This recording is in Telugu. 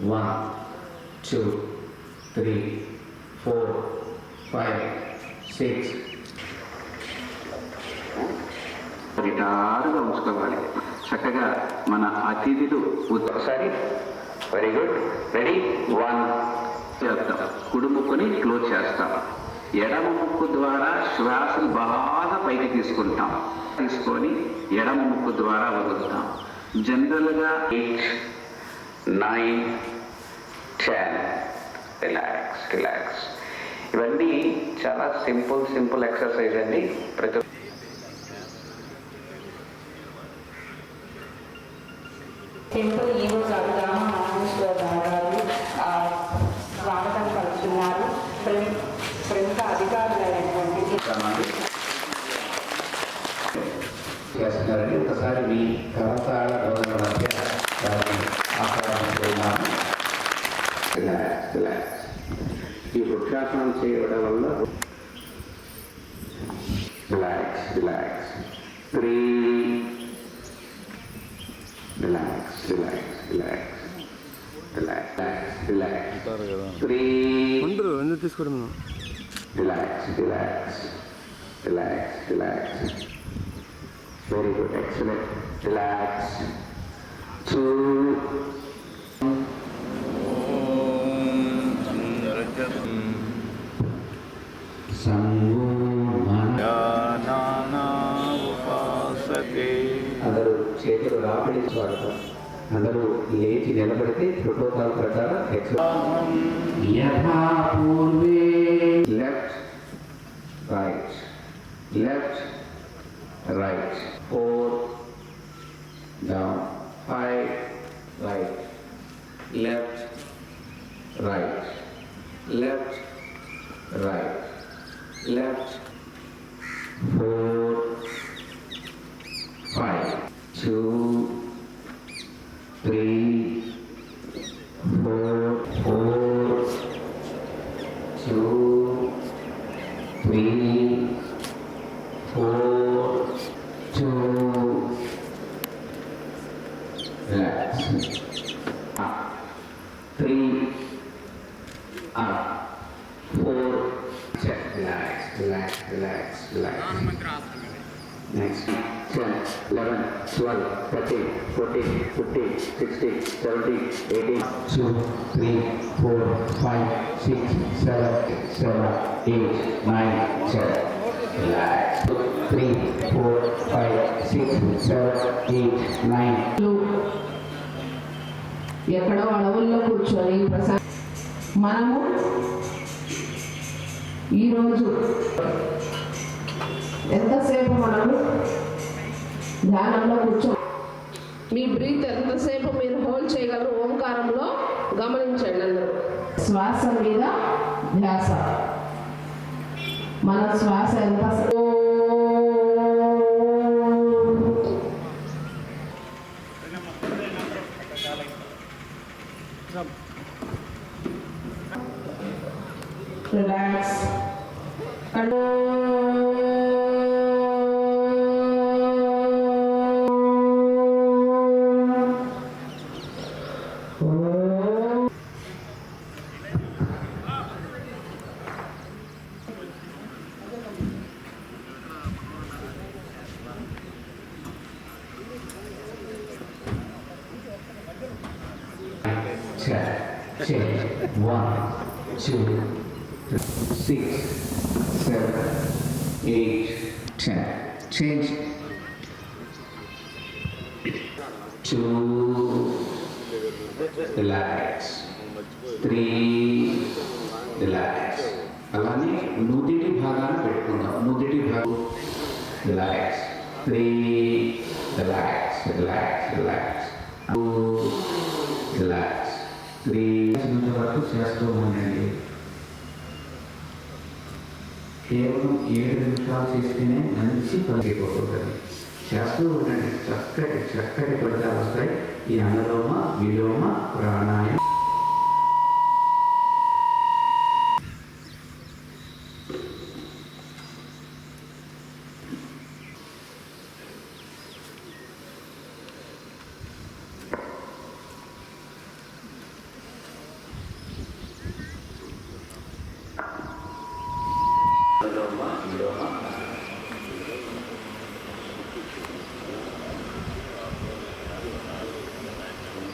One two three four five six నిటారుగా ఉంచుకోవాలి చక్కగా మన అతిథులు ఒకసారి వెరీ గుడ్ రెడీ వన్ చేద్దాం. కుడి ముక్కుని క్లోజ్ చేస్తాం. ఎడమ ముక్కు ద్వారా శ్వాసను బాగా పైకి తీసుకుంటాం. తీసుకొని ఎడమ ముక్కు ద్వారా వదులుతాం. జనరల్గా ఎయిట్ నైన్ రిలాక్స్ రిలాక్స్ ఇవన్నీ చాలా సింపుల్ సింపుల్ ఎక్సర్సైజ్ అండి. ప్రతి టెంపుల్ రిలాక్స్ ఈ వృక్షాసనం చేయడం వల్ల relax relax three relax relax relax relax relax three ఉండరు ఎందుకు తీసుకోవడం relax relax relax relax very good excellent relax two అందరూ చేతులు రాపిడి స్వాగతం అందరూ లేచి నిలబడితే ప్రోటోకాల్ ప్రకారం యథా పూర్వే left, right, left, right, four, down, five, right, left, right, left, right, left, four, five, two, three, four, four, two, three, four, two, relax. Up, three, up, four, check, relax, relax, relax, relax. Ah, Next, 10, 11, 12, 13, 14, 15, 16, 17, 18, two, three, four, five, six, seven, seven, eight, nine, ten. Relax. Three, four, five, six, seven, eight, nine. ఎక్కడో అడవుల్లో కూర్చొని ప్రశా మనము ఈరోజు ఎంతసేపు మనము ధ్యానంలో కూర్చో. మీ బ్రీత్ ఎంతసేపు మీరు హోల్డ్ చేయగలరు? ఓంకారంలో గమనించండి అందరూ. శ్వాస మీద ధ్యాస. మన శ్వాస ఎంత relax Check, change. One, two, six, seven, eight, ten. Change. Two, relax. Three, relax. అలానే నుదిటి భాగాన్ని పెట్టుకుందాం నుదిటి భాగం relax three relax relax relax two relax Three వరకు చేస్తూ ఉండండి కేవలం ఏడు నిమిషాలు చేస్తేనే మంచి పనిపోతుంది చేస్తూ ఉండండి చక్కటి చక్కటి ఫలితాలు వస్తాయి. ఈ అనులోమ విలోమ ప్రాణ